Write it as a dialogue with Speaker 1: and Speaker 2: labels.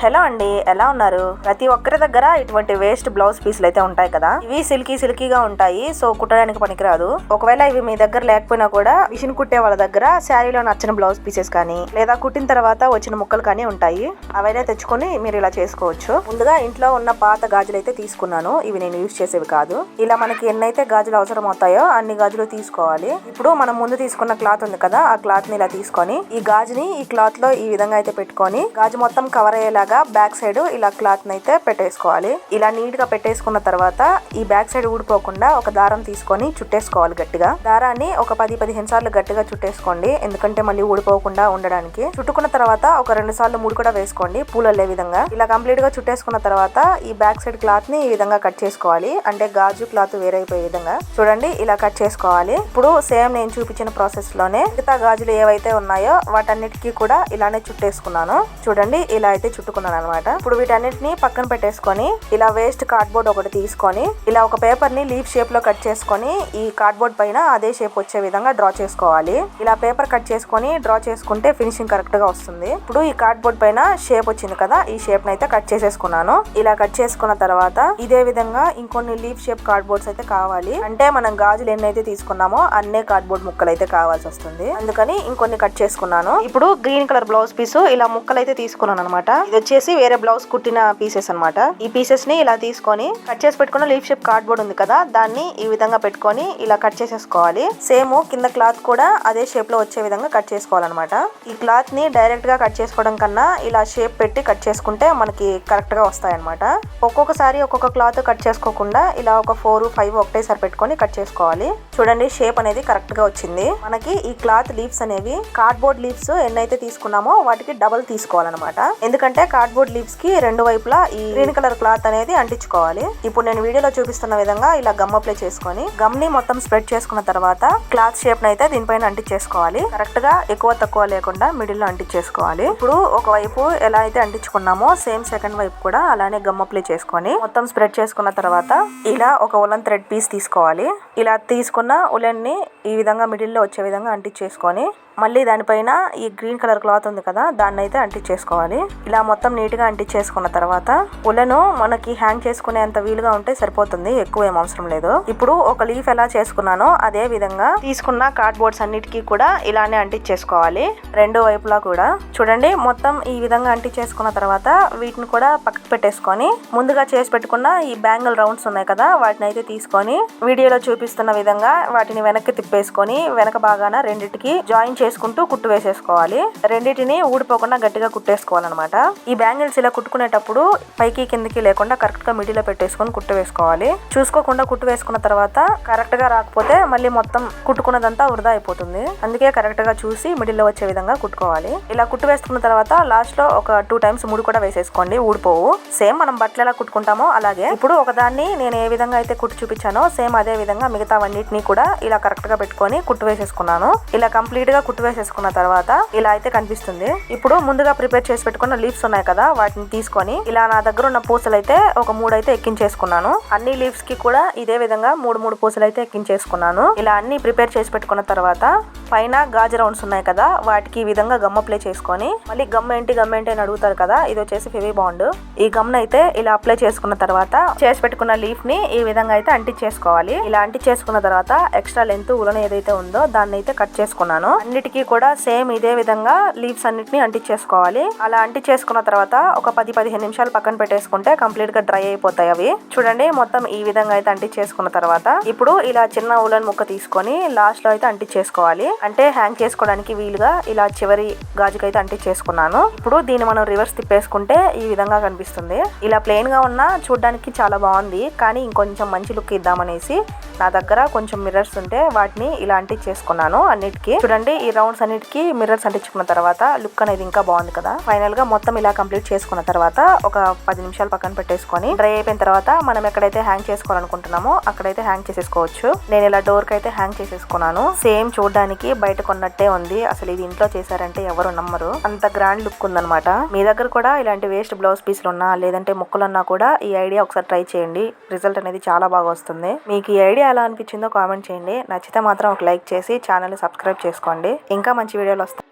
Speaker 1: Hello అండి ఎలా ఉన్నారు? ప్రతి ఒక్కరి దగ్గర ఇటువంటి వేస్ట్ బ్లౌజ్ పీసులు అయితే ఉంటాయి కదా? ఇవి సిల్కీ సిల్కీగా ఉంటాయి సో కుట్టడానికి పనికిరాదు. ఒకవేళ ఇవి మీ దగ్గర లేకపోయినా కూడా మిషన్ కుట్టే వాళ్ళ దగ్గర శారీలో నచ్చిన బ్లౌజ్ పీసెస్ కానీ లేదా కుట్టిన తర్వాత వచ్చిన ముక్కలు కానీ ఉంటాయి. అవైనా తెచ్చుకొని మీరు ఇలా చేసుకోవచ్చు. ముందుగా ఇంట్లో ఉన్న పాత గాజులు అయితే తీసుకున్నాను. ఇవి నేను యూజ్ చేసేవి కాదు. ఇలా మనకి ఎన్నైతే గాజులు అవసరం అవుతాయో అన్ని గాజులు తీసుకోవాలి. ఇప్పుడు మనం ముందు తీసుకున్న క్లాత్ ఉంది కదా ఆ క్లాత్ని ఇలా తీసుకొని ఈ గాజుని ఈ క్లాత్లో ఈ విధంగా అయితే పెట్టుకొని గాజు మొత్తం కవర్ అయ్యేలాగా బ్యాక్ సైడ్ ఇలా క్లాత్ అయితే పెట్టేసుకోవాలి. ఇలా నీట్గా పెట్టేసుకున్న తర్వాత ఈ బ్యాక్ సైడ్ ఊడిపోకుండా ఒక దారం తీసుకొని చుట్టేసుకోవాలి గట్టిగా. దారాన్ని ఒక పది పదిహేను సార్లు గట్టిగా చుట్టేసుకోండి. ఎందుకంటే మళ్ళీ ఊడిపోకుండా ఉండడానికి. చుట్టుకున్న తర్వాత ఒక రెండు సార్లు మూడు కూడా వేసుకోండి పూలల్లే విధంగా. ఇలా కంప్లీట్గా చుట్టేసుకున్న తర్వాత ఈ బ్యాక్ సైడ్ క్లాత్ని ఈ విధంగా కట్ చేసుకోవాలి. అంటే గాజు క్లాత్ వేరైపోయే విధంగా. చూడండి ఇలా కట్ చేసుకోవాలి. ఇప్పుడు సేమ్ నేను చూపించిన ప్రాసెస్లోనే మిగతా గాజులు ఏవైతే ఉన్నాయో వాటన్నిటికీ కూడా ఇలానే చుట్టేసుకున్నాను. చూడండి ఇలా అయితే చుట్టుకున్నాను అనమాట ఇప్పుడు వీటన్నిటిని పక్కన పెట్టేసుకొని ఇలా వేస్ట్ కార్డ్బోర్డ్ ఒకటి తీసుకొని ఇలా ఒక పేపర్ని లీఫ్ షేప్లో కట్ చేసుకొని ఈ కార్డ్బోర్డ్ పైన అదే షేప్ వచ్చే విధంగా డ్రా చేసుకోవాలి. ఇలా పేపర్ కట్ చేసుకొని డ్రా చేసుకుంటే ఫినిషింగ్ కరెక్ట్గా వస్తుంది. ఇప్పుడు ఈ కార్డ్బోర్డ్ పైన షేప్ వచ్చింది కదా ఈ షేప్ అయితే కట్ చేసేసుకున్నాను. ఇలా కట్ చేసుకున్న తర్వాత ఇదే విధంగా ఇంకొన్ని లీఫ్ షేప్ కార్డ్బోర్డ్స్ అయితే కావాలి. అంటే మనం గాజులు ఎన్నైతే తీసుకున్నామో అన్నే కార్డ్బోర్డ్ ముక్కలు అయితే కావాల్సి వస్తుంది. అందుకని ఇంకొన్ని కట్ చేసుకున్నాను. ఇప్పుడు గ్రీన్ కలర్ బ్లౌజ్ పీస్ ఇలా ముక్కలు అయితే తీసుకున్నాను అనమాట ఇది వచ్చేసి వేరే బ్లౌజ్ కుట్టిన పీసెస్ అనమాట ఈ పీసెస్ని ఇలా తీసుకొని కట్ చేసి పెట్టుకున్న లీఫ్ షేప్ కార్డ్బోర్డ్ ఉంది కదా దాన్ని ఈ విధంగా పెట్టుకొని ఇలా కట్ చేసేసుకోవాలి. సేమ్ కింద క్లాత్ కూడా అదే షేప్లో వచ్చే విధంగా కట్ చేసుకోవాలన్నమాట. ఈ క్లాత్ని డైరెక్ట్గా కట్ చేసుకోవడం కన్నా ఇలా షేప్ పెట్టి కట్ చేసుకుంటే మనకి కరెక్ట్గా వస్తాయన్నమాట. ఒక్కొక్కసారి ఒక్కొక్క క్లాత్ కట్ చేసుకోకుండా ఇలా ఒక ఫోర్ ఫైవ్ ఒకటేసారి పెట్టుకొని కట్ చేసుకోవాలి. చూడండి షేప్ అనేది కరెక్ట్గా వచ్చింది. మనకి ఈ క్లాత్ లీవ్స్ అనేవి కార్డ్బోర్డ్ లీవ్స్ ఎన్నైతే తీసుకున్నామో వాటికి డబల్ తీసుకోవాలన్నమాట. ఎందుకంటే కార్డ్బోర్డ్ లీవ్స్కి రెండు వైపులా ఈ గ్రీన్ కలర్ క్లాత్ అనేది అంటించుకోవాలి. ఇప్పుడు నేను వీడియోలో చూపిస్తున్న విధంగా ఇలా గమ్ అప్లై చేసుకొని గమ్ని మొత్తం స్ప్రెడ్ చేసుకున్న తర్వాత క్లాత్ షేప్ అయితే దీనిపైన అంటించేసుకోవాలి. కరెక్ట్గా ఎక్కువ తక్కువ లేకుండా మిడిల్లో అంటించేసుకోవాలి. ఇప్పుడు ఒక వైపు ఎలా అయితే అంటించుకున్నామో సేమ్ సెకండ్ వైపు కూడా అలానే గమ్ అప్లై చేసుకొని మొత్తం స్ప్రెడ్ చేసుకున్న తర్వాత ఇలా ఒక ఉలన్ థ్రెడ్ పీస్ తీసుకోవాలి. ఇలా తీసుకున్న ఉలన్ని ఈ విధంగా మిడిల్లో వచ్చే విధంగా అంటించేసుకొని మళ్ళీ దానిపైన ఈ గ్రీన్ కలర్ క్లాత్ ఉంది కదా దాన్ని అయితే అంటించేసుకోవాలి. ఇలా మొత్తం నీట్గా అంటించేసుకున్న తర్వాత ఉలను మనకి హ్యాంగ్ చేసుకునేంత వీలుగా ఉంటే సరిపోతుంది ఎక్కువ ఏం అవసరం లేదు. ఇప్పుడు ఒక లీఫ్ ఎలా చేసుకున్నానో అదే విధంగా తీసుకున్న కార్డ్ బోర్డ్స్ అన్నిటికీ కూడా ఇలానే అంటించేసుకోవాలి. రెండు వైపులా కూడా. చూడండి మొత్తం ఈ విధంగా అంటించేసుకున్న తర్వాత వీటిని కూడా పక్కకు పెట్టేసుకొని ముందుగా చేసి పెట్టుకున్న ఈ బ్యాంగిల్ రౌండ్స్ ఉన్నాయి కదా వాటిని అయితే తీసుకొని వీడియోలో చూపిస్తున్న విధంగా వాటిని వెనక్కి తిప్పి తిప్పేసుకొని వెనక భాగాన రెండింటికి జాయిన్ చేసుకుంటూ కుట్టు వేసేసుకోవాలి. రెండింటిని ఊడిపోకుండా గట్టిగా కుట్టేసుకోవాలన్నమాట. ఈ బ్యాంగిల్స్ ఇలా కుట్టుకునేటప్పుడు పైకి కిందకి లేకుండా కరెక్ట్గా మిడిలో పెట్టేసుకొని కుట్టు వేసుకోవాలి. చూసుకోకుండా కుట్టు వేసుకున్న తర్వాత కరెక్ట్గా రాకపోతే మళ్ళీ మొత్తం కుట్టుకున్నదంతా వృధా అయిపోతుంది. అందుకే కరెక్ట్గా చూసి మిడిల్లో వచ్చే విధంగా కుట్టుకోవాలి. ఇలా కుట్టు వేసుకున్న తర్వాత లాస్ట్లో ఒక టూ టైమ్స్ ముడి కూడా వేసేసుకోండి. ఊడిపోవు. సేమ్ మనం బట్టలు ఎలా కుట్టుకుంటామో అలాగే. ఇప్పుడు ఒకదాన్ని నేను ఏ విధంగా అయితే కుట్టు చూపించానో సేమ్ అదే విధంగా మిగతా అన్నిటిని కూడా ఇలా కరెక్ట్గా పెట్టుకొని కుట్టు వేసేసుకున్నాను. ఇలా కంప్లీట్గా కుట్టు వేసేసుకున్న తర్వాత ఇలా అయితే కనిపిస్తుంది. ఇప్పుడు ముందుగా ప్రిపేర్ చేసి పెట్టుకున్న లీవ్స్ ఉన్నాయి కదా వాటిని తీసుకొని ఇలా నా దగ్గర ఉన్న పూసలు అయితే ఒక మూడు అయితే ఎక్కించేసుకున్నాను. అన్ని లీవ్స్కి కూడా ఇదే విధంగా మూడు మూడు పూసలు అయితే ఎక్కించేసుకున్నాను. ఇలా అన్ని ప్రిపేర్ చేసి పెట్టుకున్న తర్వాత పైన గాజు రౌండ్స్ ఉన్నాయి కదా వాటికి ఈ విధంగా గమ్ అప్లై చేసుకొని మళ్ళీ గమ్ ఏంటి గమ్ ఏంటి అని అడుగుతారు కదా ఇది వచ్చేసి ఫెవీ బాండ్ ఈ గమ్ అయితే ఇలా అప్లై చేసుకున్న తర్వాత చేసి పెట్టుకున్న లీఫ్ని ఈ విధంగా అయితే అంటించేసుకోవాలి. ఇలా అంటించేసుకున్న తర్వాత ఎక్స్ట్రా లెంత్ ఉలన ఏదైతే ఉందో దాన్ని అయితే కట్ చేసుకున్నాను. అన్నిటికీ కూడా సేమ్ ఇదే విధంగా లీవ్స్ అన్నిటిని అంటించేసుకోవాలి అలా అంటించేసుకున్న తర్వాత ఒక పది పదిహేను నిమిషాలు పక్కన పెట్టేసుకుంటే కంప్లీట్గా డ్రై అయిపోతాయి అవి. చూడండి మొత్తం ఈ విధంగా అయితే అంటించేసుకున్న తర్వాత ఇప్పుడు ఇలా చిన్న ఉలన్ ముక్క తీసుకొని లాస్ట్లో అయితే అంటించేసుకోవాలి అంటే హ్యాంగ్ చేసుకోవడానికి వీలుగా ఇలా చివరి గాజుకైతే అంటించేసుకున్నాను ఇప్పుడు దీన్ని మనం రివర్స్ తిప్పేసుకుంటే ఈ విధంగా కనిపిస్తుంది. ఇలా ప్లెయిన్గా ఉన్న చూడడానికి చాలా బాగుంది. కానీ ఇంకొంచెం మంచి లుక్ ఇద్దామనేసి నా దగ్గర కొంచెం మిర్రర్స్ ఉంటే వాటి వాటిని ఇలా చేసుకున్నాను అన్నిటికీ. చూడండి ఈ రౌండ్స్ అన్నిటికీ మిర్రర్స్ అంటించుకున్న తర్వాత లుక్ అనేది ఇంకా బాగుంది కదా. ఫైనల్గా మొత్తం ఇలా కంప్లీట్ చేసుకున్న తర్వాత ఒక పది నిమిషాలు పక్కన పెట్టేసుకొని డ్రై అయిపోయిన తర్వాత మనం ఎక్కడైతే హ్యాంగ్ చేసుకోవాలనుకుంటున్నామో అక్కడైతే హ్యాంగ్ చేసేసుకోవచ్చు. నేను ఇలా డోర్కి అయితే హ్యాంగ్ చేసేసుకున్నాను. సేమ్ చూడడానికి బయట కొన్నట్టే ఉంది. అసలు ఇది ఇంట్లో చేశారంటే ఎవరు నమ్మరు. అంత గ్రాండ్ లుక్ ఉందన్నమాట. మీ దగ్గర కూడా ఇలాంటి వేస్ట్ బ్లౌజ్ పీసులు ఉన్నా లేదంటే ముక్కలున్నా కూడా ఈ ఐడియా ఒకసారి ట్రై చేయండి. రిజల్ట్ అనేది చాలా బాగా వస్తుంది. మీకు ఈ ఐడియా ఎలా అనిపించిందో కామెంట్ చేయండి. నచ్చితే మాత్రం ఒక లైక్ చేసి ఛానల్ సబ్స్క్రైబ్ చేసుకోండి. ఇంకా మంచి వీడియోలు వస్తాయి.